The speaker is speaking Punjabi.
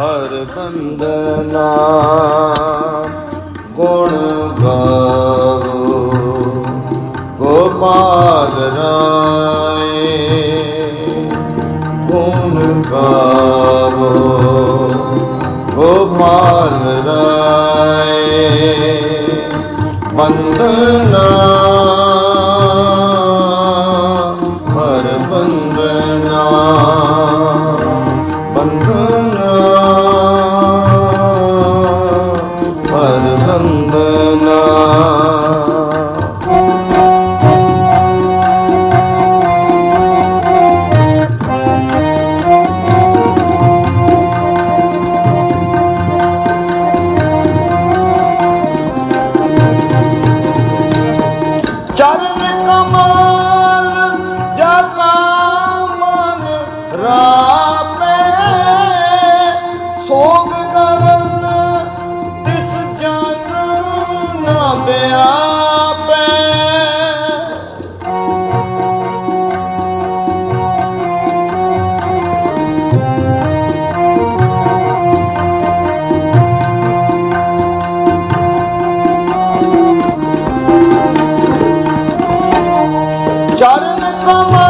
ਹਰ ਬੰਦਨਾ ਗੁਣ ਗਾਵੋ ਗੋਪਾਲ ਰਾਏ ਗੁਣ ਗਾਵੋ ਗੋਪਾਲ ਰਾਏ ਬੰਦਨਾ ਹਰ ਬੰਦਨਾ ਹਰ ਬੰਦਨਾ ਚਰਨ ਕਮਲ ਜਪਾ ਮਨ ਰਾ ਚਰਨ ਕਮਾ